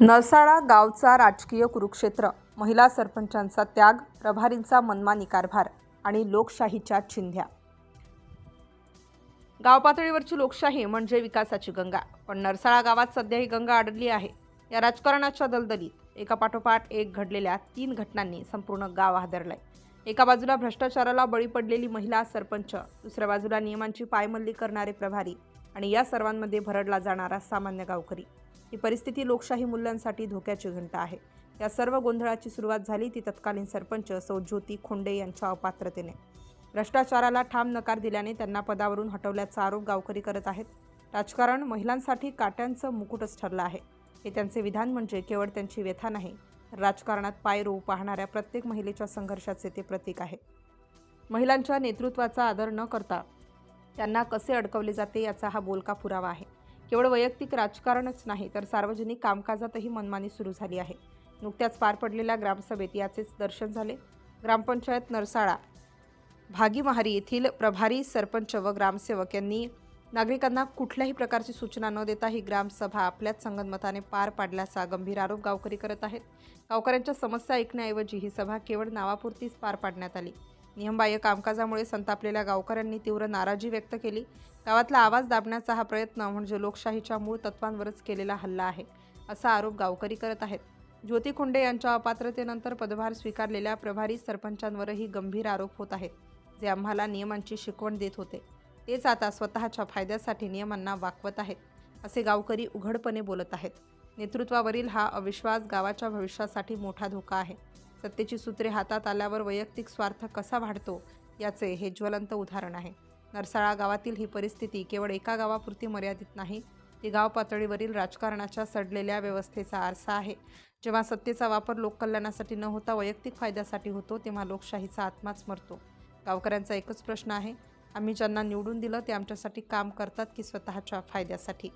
नरसाळा गावचा राजकीय कुरुक्षेत्र. महिला सरपंचांचा त्याग प्रभारींचा मनमानी कारभार आणि लोकशाहीच्या चिंध्या गावपातळीवरची लोकशाही म्हणजे विकासाची गंगा. पण नरसाळा गावात सध्या ही गंगा अडली आहे. या राजकारणाच्या दलदलीत एकापाठोपाठ एक घडलेल्या तीन घटनांनी संपूर्ण गाव हादरलंय. एका बाजूला भ्रष्टाचाराला बळी पडलेली महिला सरपंच दुसऱ्या बाजूला नियमांची पायमल्ली करणारे प्रभारी आणि या सर्वांमध्ये भरडला जाणारा सामान्य गावकरी. ही परिस्थिती लोकशाही मूल्यांसाठी धोक्याची घंटा आहे. या सर्व गोंधळाची सुरुवात झाली ती तत्कालीन सरपंच सौ ज्योती खोंडे यांच्या अपात्रतेने. भ्रष्टाचाराला ठाम नकार दिल्याने त्यांना पदावरून हटवल्याचा आरोप गावकरी करत आहेत. राजकारण महिलांसाठी काट्यांचं मुकुटच ठरलं आहे. हे त्यांचे विधान म्हणजे केवळ त्यांची व्यथा नाही राजकारणात पाय रोवू पाहणाऱ्या प्रत्येक महिलेच्या संघर्षाचे ते प्रतीक आहे. महिलांच्या नेतृत्वाचा आदर न करता त्यांना कसे अडकवले जाते याचा हा बोलका पुरावा आहे. केवळ वैयक्तिक राजकारणच नाही तर सार्वजनिक कामकाजातही मनमानी सुरू झाली आहे. नुकत्याच पार पडलेल्या ग्रामसभेत याचेच दर्शन झाले. ग्रामपंचायत नरसाळा भागीमहारी येथील प्रभारी सरपंच व ग्रामसेवक यांनी नागरिकांना कुठल्याही प्रकारची सूचना न देता ही ग्रामसभा आपल्याच संगनमताने पार पाडल्याचा गंभीर आरोप गावकरी करत आहेत. गावकऱ्यांच्या समस्या ऐकण्याऐवजी ही सभा केवळ नावापुरतीच पार पाडण्यात आली. नियमबाह्य कामकाजामुळे संतापलेल्या गावकऱ्यांनी तीव्र नाराजी व्यक्त केली. गावातला आवाज दाबण्याचा हा प्रयत्न म्हणजे लोकशाहीच्या मूळ तत्वांवरच केलेला हल्ला आहे असा आरोप गावकरी करत आहेत. ज्योती खुंडे यांच्या अपात्रतेनंतर पदभार स्वीकारलेल्या प्रभारी सरपंचांवरही गंभीर आरोप होत आहेत जे आम्हाला नियमांची शिकवण देत होते. तेच आता स्वतःच्या फायद्यासाठी नियमांना वाकवत आहेत असे गावकरी उघडपणे बोलत आहेत. नेतृत्वावरील हा अविश्वास गावाच्या भविष्यासाठी मोठा धोका आहे. सत्तेची सूत्रे हातात आल्यावर वैयक्तिक स्वार्थ कसा वाढतो याचे हे ज्वलंत उदाहरण आहे. नरसाळा गावातील ही परिस्थिती केवळ एका गावापुरती मर्यादित नाही ती गाव पातळीवरील राजकारणाच्या सडलेल्या व्यवस्थेचा आरसा आहे. जेव्हा सत्तेचा वापर लोककल्याणासाठी न होता वैयक्तिक फायद्यासाठी होतो तेव्हा लोकशाहीचा आत्माच मरतो. गावकऱ्यांचा एकच प्रश्न आहे आम्ही ज्यांना निवडून दिलं ते आमच्यासाठी काम करतात की स्वतःच्या फायद्यासाठी?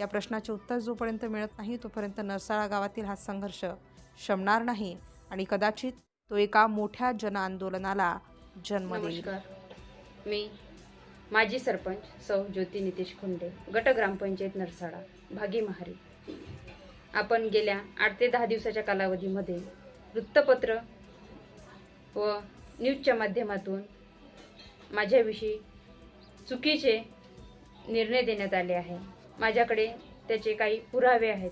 या प्रश्नाचे उत्तर जोपर्यंत मिळत नाही तोपर्यंत नरसाळा गावातील हा संघर्ष शमणार नाही. आणि कदाचित तो एका मोठ्या जनआंदोलनाला जन्म देईल. मी माजी सरपंच सौ ज्योती नितीश खुंडे गट ग्रामपंचायत नरसाळा भागी महारी. आपण गेल्या आठ ते दहा दिवसाच्या कालावधीमध्ये वृत्तपत्र व न्यूजच्या माध्यमातून माझ्याविषयी चुकीचे निर्णय देण्यात आले आहे. माझ्याकडे त्याचे काही पुरावे आहेत.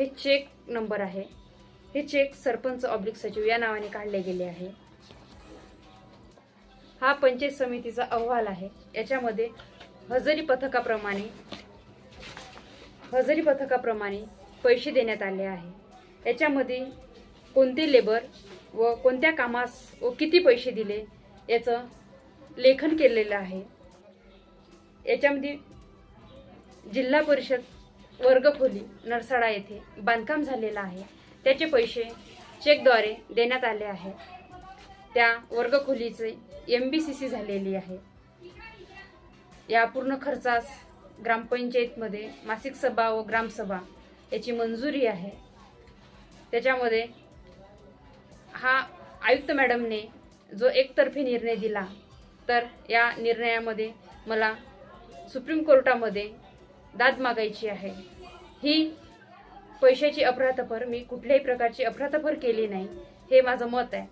हे चेक नंबर आहे. हे चेक सरपंच ऑब्लिक सचिव या नावाने काढले गेले आहे. हा पंचायत समितीचा अहवाल आहे. याच्यामध्ये हजेरी पथकाप्रमाणे हजेरी पथकाप्रमाणे पैसे देण्यात आले आहे. याच्यामध्ये कोणते लेबर व कोणत्या कामास व किती पैसे दिले याचं लेखन केलेलं आहे. याच्यामध्ये जिल्हा परिषद वर्गखोली नरसाडा येथे बांधकाम झालेलं आहे. त्याचे पैसे चेकद्वारे देण्यात आले आहे त्या वर्गखोलीचे एम बी सी सी झालेली आहे. या पूर्ण खर्चास ग्रामपंचायतमध्ये मासिक सभा व ग्रामसभा याची मंजुरी आहे. त्याच्यामध्ये हा आयुक्त मॅडमने जो एकतर्फी निर्णय दिला तर या निर्णयामध्ये मला सुप्रीम कोर्टामध्ये दाद मागायची आहे. ही पैशाची अफरातफर मी कुठल्याही प्रकारची अफरातफर केली नाही हे माझं मत आहे.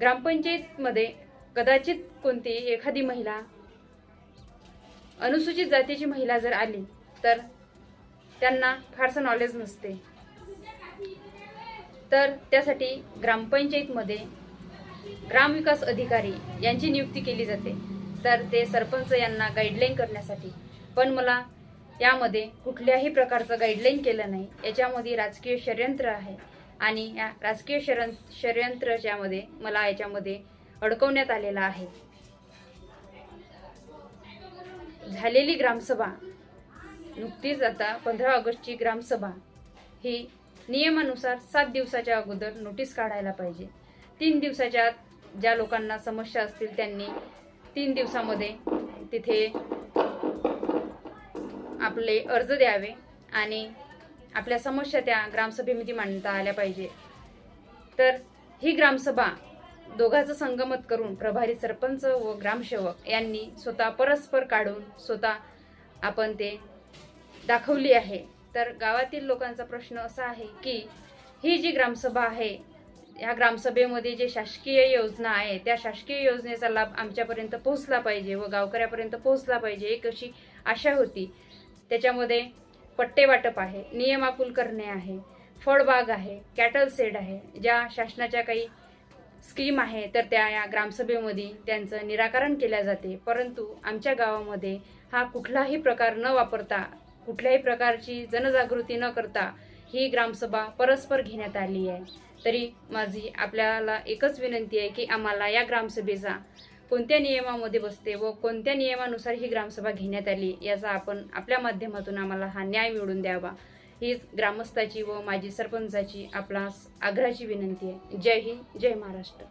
ग्रामपंचायतमध्ये कदाचित कोणती एखादी महिला अनुसूचित जातीची महिला जर आली तर त्यांना फारसं नॉलेज नसते. तर त्यासाठी ग्रामपंचायतमध्ये ग्रामविकास अधिकारी यांची नियुक्ती केली जाते. तर ते सरपंच यांना गाईडलाईन करण्यासाठी पण मला यामध्ये कुठल्याही प्रकारचं गाईडलाईन केलं नाही. याच्यामध्ये राजकीय षडयंत्र आहे. आणि या राजकीय षडयं षडयंत्रच्यामध्ये मला याच्यामध्ये अडकवण्यात आलेला आहे. झालेली ग्रामसभा नुकतीच आता पंधरा ऑगस्टची ग्रामसभा ही नियमानुसार सात दिवसाच्या अगोदर नोटीस काढायला पाहिजे. तीन दिवसाच्या ज्या लोकांना समस्या असतील त्यांनी तीन दिवसामध्ये तिथे आपले अर्ज द्यावे आणि आपल्या समस्या त्या ग्रामसभेमध्ये मांडता आल्या पाहिजे. तर ही ग्रामसभा दोघांचं संगमत करून प्रभारी सरपंच व ग्रामसेवक यांनी स्वतः परस्पर काढून स्वतः आपण ते दाखवली आहे. तर गावातील लोकांचा प्रश्न असा आहे की ही जी ग्रामसभा आहे ह्या ग्रामसभेमध्ये जे शासकीय योजना आहे त्या शासकीय योजनेचा लाभ आमच्यापर्यंत पोहोचला पाहिजे व गावकऱ्यापर्यंत पोहोचला पाहिजे एक अशी आशा होती. त्याच्यामध्ये पट्टे वाटप आहे नियमाकुल करणे आहे फळबाग आहे कॅटल सेड आहे. ज्या शासनाच्या काही स्कीम आहे तर त्या या ग्रामसभेमध्ये त्यांचं निराकरण केल्या जाते. परंतु आमच्या गावामध्ये हा कुठलाही प्रकार न वापरता कुठल्याही प्रकारची जनजागृती न करता ही ग्रामसभा परस्पर घेण्यात आली आहे. तरी माझी आपल्याला एकच विनंती आहे की आम्हाला या ग्रामसभेचा कोणत्या नियमामध्ये बसते व कोणत्या नियमानुसार ही ग्रामसभा घेण्यात आली याचा आपण आपल्या माध्यमातून आम्हाला हा न्याय मिळवून द्यावा. हीच ग्रामस्थाची व माजी सरपंचाची आपला आग्रहाची विनंती आहे. जय हिंद जय महाराष्ट्र.